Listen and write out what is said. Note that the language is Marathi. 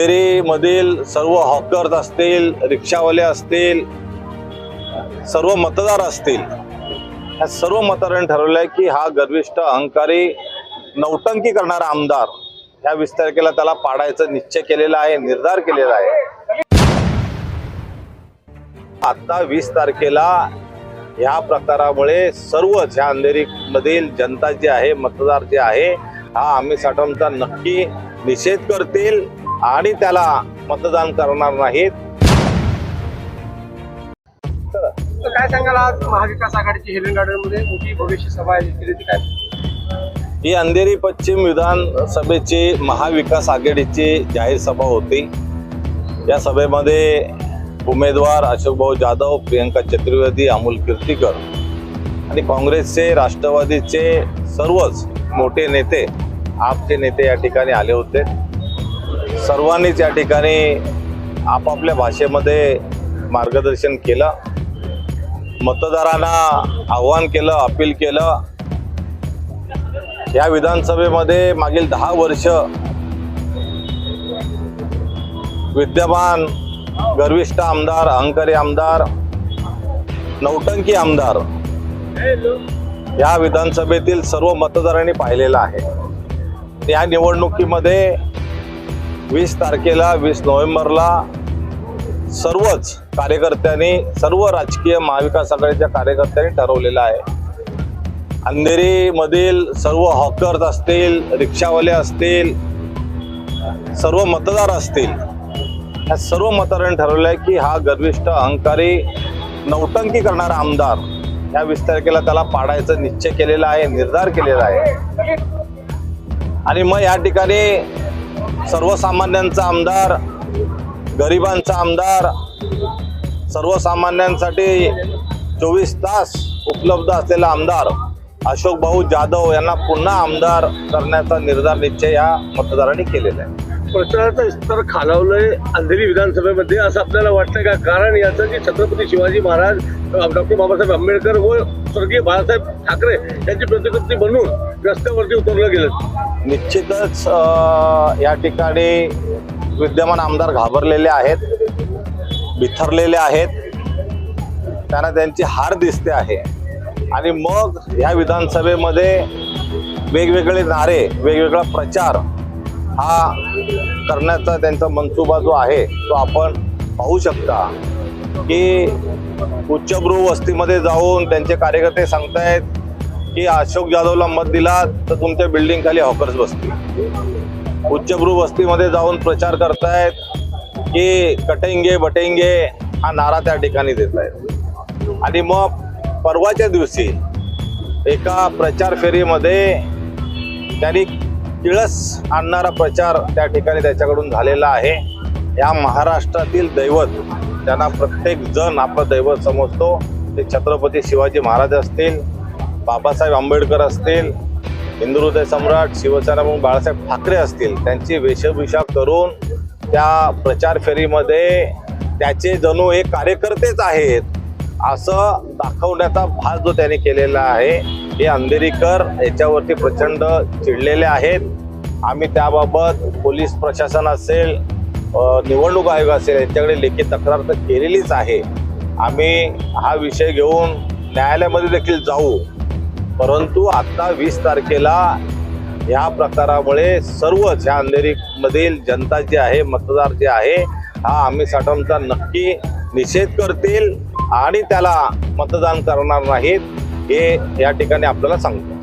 मधील सर्व हॉकर्स असतील रिक्षावाले असतील सर्व मतदार असतील ह्या सर्व मतदारांनी ठरवलंय की हा गर्विष्ठ अहंकारी नौटंकी करणारा आमदार ह्या वीस तारखेला त्याला पाडायचा निश्चय केलेला आहे निर्धार केलेला आहे. आता वीस तारखेला ह्या प्रकारामुळे सर्वच ह्या अंधेरी मधील जनता जी आहे मतदार जे आहे हा आम्ही साठवणचा नक्की निषेध करतील. आणि त्याला मतदान करणार नाहीत. काय सांगाल आज महाविकास आघाडीची हेलन गार्डनमध्ये मोठी भविष्य सभा केली ती काय? ही अंधेरी पश्चिम विधानसभेची महाविकास आघाडीची जाहीर सभा होती. या सभेमध्ये उमेदवार अशोकभाऊ जाधव प्रियंका चतुर्वेदी अमोल कीर्तीकर आणि काँग्रेसचे राष्ट्रवादीचे सर्वच मोठे नेते आपचे नेते या ठिकाणी आले होते. सर्वांनीच या ठिकाणी आपापल्या भाषेमध्ये मार्गदर्शन केलं. मतदारांना आव्हान केलं अपील केलं. या विधानसभेमध्ये मागील दहा वर्ष विद्यमान गर्विष्ठ आमदार अहंकारी आमदार नौटंकी आमदार या विधानसभेतील सर्व मतदारांनी पाहिलेलं आहे. या निवडणुकीमध्ये वीस तारखेला वीस नोव्हेंबरला सर्वच कार्यकर्त्यांनी सर्व राजकीय महाविकास आघाडीच्या कार्यकर्त्यांनी ठरवलेलं आहे. अंधेरीमधील सर्व हॉकर्स असतील रिक्षावाले असतील सर्व मतदार असतील ह्या सर्व मतदारांनी ठरवलं आहे की हा गर्विष्ठ अहंकारी नौटंकी करणारा आमदार ह्या वीस तारखेला त्याला पाडायचा निश्चय केलेला आहे निर्धार केलेला आहे. आणि मग या ठिकाणी सर्वसामान्यांचा आमदार गरिबांचा आमदार सर्वसामान्यांसाठी चोवीस तास उपलब्ध असलेला आमदार अशोक भाऊ जाधव यांना पुन्हा आमदार करण्याचा निर्धार निश्चय या मतदारांनी केलेला आहे. प्रचाराचं स्तर खालावलंय अंधेरी विधानसभेमध्ये असं आपल्याला वाटतं का? कारण याचं जे छत्रपती शिवाजी महाराज डॉक्टर बाबासाहेब आंबेडकर व स्वर्गीय बाळासाहेब ठाकरे यांची प्रतिकृती बनवून रस्त्यावरती उतरलं गेलं. निश्चितच या ठिकाणी विद्यमान आमदार घाबरलेले आहेत बिथरलेले आहेत. त्यांना त्यांची हार दिसते आहे. आणि मग या विधानसभेमध्ये वेगवेगळे नारे वेगवेगळा प्रचार हा करण्याचा त्यांचा मनसुबा जो आहे तो आपण पाहू शकता. की उच्चभ्रू वस्तीमध्ये जाऊन त्यांचे कार्यकर्ते सांगतायत की अशोक जाधवला मत दिला तर तुमच्या बिल्डिंग खाली हॉकर्स बसतील. उच्चभ्रू वस्तीमध्ये जाऊन प्रचार करतायत की कटेंगे बटेंगे हा नारा त्या ठिकाणी देत आहेत आणि मग परवाच्या दिवशी एका प्रचार फेरीमध्ये त्यांनी किळस आणणारा प्रचार त्या ठिकाणी त्याच्याकडून झालेला आहे. या महाराष्ट्रातील दैवत त्यांना प्रत्येक जण आपलं दैवत समजतो. ते छत्रपती शिवाजी महाराज असतील बाबासाहेब आंबेडकर असतील हिंदू हृदय सम्राट शिवसेना म्हणून बाळासाहेब ठाकरे असतील त्यांची वेशभूषा करून त्या प्रचार फेरीमध्ये त्याचे जणू हे कार्यकर्तेच आहेत असं दाखवण्याचा भास जो त्याने केलेला आहे हे अंधेरीकर याच्यावरती प्रचंड चिडलेले आहेत. आम्ही त्याबाबत पोलीस प्रशासन असेल निवडणूक आयोग असेल यांच्याकडे लेखी तक्रार तर केलेलीच आहे. आम्ही हा विषय घेऊन न्यायालयामध्ये देखील जाऊ. परंतु आता वीस तारखेला या प्रकारामुळे सर्वच ह्या अंधेरीमधील जनता जी आहे मतदार जे आहे हा आम्ही साठमचा नक्की निषेध करतील आणि त्याला मतदान करणार नाहीत हे या ठिकाणी आपल्याला सांगतो.